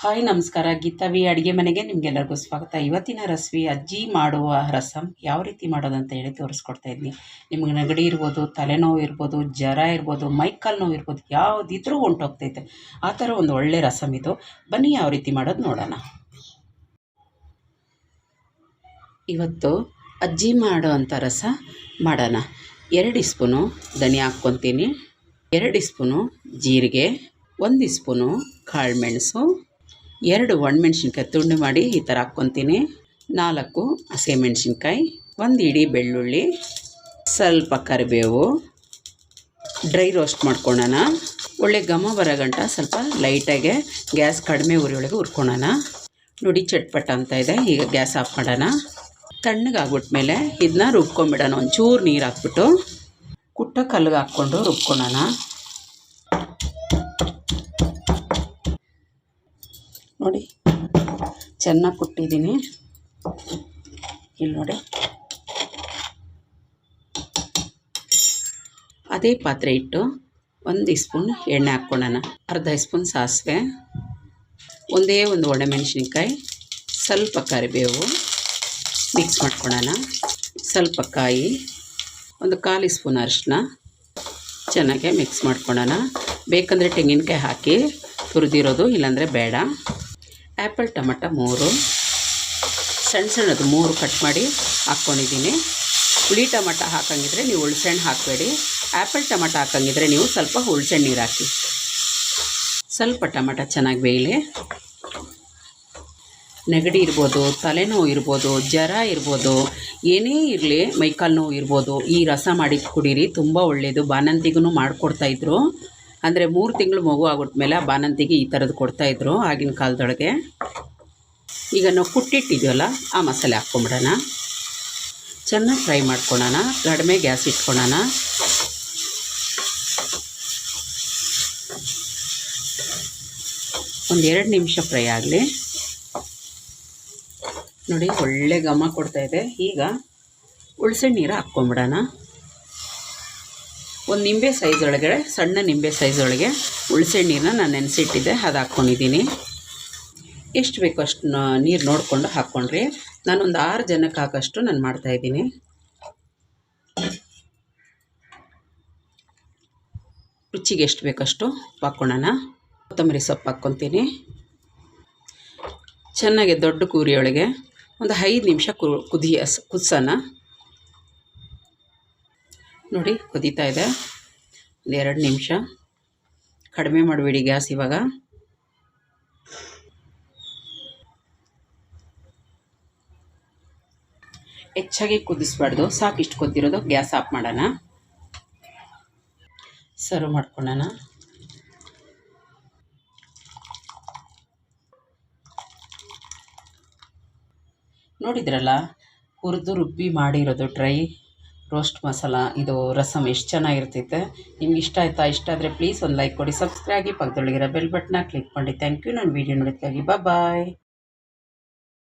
Hi, ನಮಸ್ಕಾರ. ಗೀತಾವಿ ಅಡುಗೆ ಮನೆಗೆ ನಿಮಗೆಲ್ಲರಿಗೂ ಸ್ವಾಗತ. ಇವತ್ತಿನ ರಸ್ವಿ ಅಜ್ಜಿ ಮಾಡುವ ರಸಂ ಯಾವ ರೀತಿ ಮಾಡೋದಂತ ಹೇಳಿ ತೋರಿಸ್ಕೊಡ್ತಾ ಇದ್ದೀನಿ. ನಿಮಗೆ ನೆಗಡಿ ಇರ್ಬೋದು, ತಲೆನೋವು ಇರ್ಬೋದು, ಜ್ವರ ಇರ್ಬೋದು ಮೈಕಲ್ ನೋವು ಇರ್ಬೋದು, ಯಾವುದಿದ್ರೂ ಹೊಂಟೋಗ್ತೈತೆ. ಆ ಥರ ಒಂದು ಒಳ್ಳೆ ರಸಂ ಇದು. ಬನ್ನಿ, ಯಾವ ರೀತಿ ಮಾಡೋದು ನೋಡೋಣ. ಇವತ್ತು ಅಜ್ಜಿ ಮಾಡೋ ಅಂಥ ರಸ ಮಾಡೋಣ. ಎರಡು ಸ್ಪೂನು ಧನಿಯಾ ಹಾಕ್ಕೊತೀನಿ. ಎರಡು ಸ್ಪೂನು ಜೀರಿಗೆ. ಒಂದು ಸ್ಪೂನು ಕಾಳುಮೆಣಸು ಎರಡು ಒಣಮೆಣ್ಸಿನ್ಕಾಯಿ ತುಂಡು ಮಾಡಿ ಈ ಥರ ಹಾಕ್ಕೊತೀನಿ. ನಾಲ್ಕು ಹಸಿಮೆಣ್ಸಿನ್ಕಾಯಿ, ಒಂದು ಇಡೀ ಬೆಳ್ಳುಳ್ಳಿ, ಸ್ವಲ್ಪ ಕರಿಬೇವು, ಡ್ರೈ ರೋಸ್ಟ್ ಮಾಡ್ಕೊಳ್ಳೋಣ ಒಳ್ಳೆ ಘಮ ಬರೋ ಗಂಟ ಸ್ವಲ್ಪ ಲೈಟಾಗೆ ಗ್ಯಾಸ್ ಕಡಿಮೆ ಉರಿಯೊಳಗೆ ಹುರ್ಕೊಳ್ಳೋಣ ನೋಡಿ ಚಟ್ಪಟ ಅಂತ ಇದೆ, ಈಗ ಗ್ಯಾಸ್ ಆಫ್ ಮಾಡೋಣ. ತಣ್ಣಗಾಗ್ಬಿಟ್ಮೇಲೆ ಇದನ್ನ ರುಬ್ಕೊಂಬಿಡೋಣ, ಒಂಚೂರು ನೀರು ಹಾಕ್ಬಿಟ್ಟು. ಕುಟ್ಟ ಕಲ್ಲಿಗೆ ಹಾಕ್ಕೊಂಡು ರುಬ್ಕೊಳ್ಳೋಣ ನೋಡಿ. ಚೆನ್ನಾಗಿ ಕುಟ್ಟಿದ್ದೀನಿ. ಇಲ್ಲಿ ನೋಡಿ. ಅದೇ ಪಾತ್ರೆ ಇಟ್ಟು ಒಂದು ಸ್ಪೂನ್ ಎಣ್ಣೆ ಹಾಕ್ಕೊಳ್ಳೋಣ. ಅರ್ಧ ಸ್ಪೂನ್ ಸಾಸಿವೆ, ಒಂದೇ ಒಂದು ಒಣಮೆಣಸಿನ್ಕಾಯಿ ಸ್ವಲ್ಪ ಕರಿಬೇವು ಮಿಕ್ಸ್ ಮಾಡ್ಕೊಳ್ಳೋಣ. ಸ್ವಲ್ಪ ಕಾಯಿ, ಒಂದು ಕಾಲು ಸ್ಪೂನ್ ಅರಿಶಿನ ಚೆನ್ನಾಗೆ ಮಿಕ್ಸ್ ಮಾಡ್ಕೊಳ್ಳೋಣ. ಬೇಕಂದರೆ ತೆಂಗಿನಕಾಯಿ ಹಾಕಿ ತುರಿದಿರೋದು ಇಲ್ಲಾಂದರೆ ಬೇಡ. ಆ್ಯಪಲ್ ಟಮಟ ಮೂರು, ಸಣ್ಣ ಸಣ್ಣದು ಮೂರು ಕಟ್ ಮಾಡಿ ಹಾಕ್ಕೊಂಡಿದ್ದೀನಿ. ಹುಳಿ ಟಮಟ ಹಾಕಂಗಿದ್ರೆ ನೀವು ಹುಳ್ಸೆಣ್ಣು ಹಾಕಬೇಡಿ. ಆ್ಯಪಲ್ ಟಮಟ ಹಾಕಂಗಿದ್ರೆ ನೀವು ಸ್ವಲ್ಪ ಹುಳ್ಸೆಣ್ಣು ನೀರು ಹಾಕಿ. ಸ್ವಲ್ಪ ಟಮಟ ಚೆನ್ನಾಗಿ ಬೇಯಲಿ. ನೆಗಡಿ ಇರ್ಬೋದು, ತಲೆನೋವು ಇರ್ಬೋದು, ಜ್ವರ ಇರ್ಬೋದು, ಏನೇ ಇರಲಿ, ಮೈಕಾಲು ನೋವು ಇರ್ಬೋದು, ಈ ರಸ ಮಾಡಿ ಕುಡೀರಿ, ತುಂಬ ಒಳ್ಳೆಯದು ಬಾಣಂತಿಗೂ ಮಾಡಿಕೊಡ್ತಾಯಿದ್ರು ಅಂದರೆ ಮೂರು ತಿಂಗಳು ಮಗು ಆಗ್ಬಿಟ್ಮೇಲೆ ಆ ಬಾಣಂತಿಗೆ ಈ ಥರದ್ದು ಕೊಡ್ತಾಯಿದ್ರು ಆಗಿನ ಕಾಲದೊಳಗೆ. ಈಗ ನಾವು ಕುಟ್ಟಿಟ್ಟಿದ್ದೀವಲ್ಲ ಆ ಮಸಾಲೆ ಹಾಕ್ಕೊಂಬಿಡೋಣ. ಚೆನ್ನಾಗಿ ಫ್ರೈ ಮಾಡ್ಕೊಳೋಣ, ಕಡಿಮೆ ಗ್ಯಾಸ್ ಇಟ್ಕೊಳೋಣ. ಒಂದು ಎರಡು ನಿಮಿಷ ಫ್ರೈ ಆಗಲಿ. ನೋಡಿ, ಒಳ್ಳೆ ಘಮ ಕೊಡ್ತಾಯಿದೆ ಈಗ ಹುಳ್ಸೆ ನೀರು ಹಾಕ್ಕೊಂಬಿಡೋಣ. ಒಂದು ನಿಂಬೆ ಸೈಜ್ ಒಳಗಡೆ ಸಣ್ಣ ನಿಂಬೆ ಸೈಜ್ ಒಳಗೆ ಹುಳ್ಸೆ ನೀರನ್ನ ನಾನು ನೆನೆಸಿಟ್ಟಿದ್ದೆ, ಅದು ಹಾಕ್ಕೊಂಡಿದ್ದೀನಿ ಎಷ್ಟು ಬೇಕೋ ಅಷ್ಟು ನೀರು ನೋಡಿಕೊಂಡು ಹಾಕ್ಕೊಂಡ್ರಿ ನಾನೊಂದು ಆರು ಜನಕ್ಕೆ ಹಾಕೋಷ್ಟು ನಾನು ಮಾಡ್ತಾಯಿದ್ದೀನಿ ರುಚಿಗೆ ಎಷ್ಟು ಬೇಕಷ್ಟು ಹಾಕ್ಕೊಳ್ಳೋಣ ಕೊತ್ತಂಬರಿ ಸೊಪ್ಪು ಹಾಕ್ಕೊತೀನಿ. ಚೆನ್ನಾಗಿ ದೊಡ್ಡ ಕೂರಿಯೊಳಗೆ ಒಂದು ಐದು ನಿಮಿಷ ಕುದಿಯ ಕುದಿಸೋಣ. ನೋಡಿ ಕುದೀತಾ ಇದೆ. ಒಂದು ಎರಡು ನಿಮಿಷ. ಕಡಿಮೆ ಮಾಡಬೇಡಿ ಗ್ಯಾಸ್ ಇವಾಗ. ಹೆಚ್ಚಾಗಿ ಕುದಿಸ್ಬಾರ್ದು. ಸಾಕು ಇಷ್ಟು ಕುದ್ದಿರೋದು ಗ್ಯಾಸ್ ಆಫ್ ಮಾಡೋಣ. ಸರ್ವ್ ಮಾಡ್ಕೊಳ್ಳೋಣ. ನೋಡಿದ್ರಲ್ಲ, ಹುರಿದು ರುಬ್ಬಿ ಮಾಡಿರೋದು ಡ್ರೈ. ರೋಸ್ಟ್ ಮಸಾಲ, ಇದು ರಸಮ್ ಎಷ್ಟು ಚೆನ್ನಾಗಿರ್ತೈತೆ. ನಿಮ್ಗೆ ಇಷ್ಟ ಆಯ್ತಾ, ಇಷ್ಟ ಆದರೆ ಪ್ಲೀಸ್ ಒಂದು ಲೈಕ್ ಕೊಡಿ ಸಬ್ಸ್ಕ್ರೈಬ್ ಆಗಿ ಪಕ್ಕದೊಳಗಿರೋ ಬೆಲ್ ಬಟ್ನ ಕ್ಲಿಕ್ ಮಾಡಿ. ಥ್ಯಾಂಕ್ ಯು ನನ್ನ ವೀಡಿಯೋ ನೋಡೋದಕ್ಕಾಗಿ ಬಾಯ್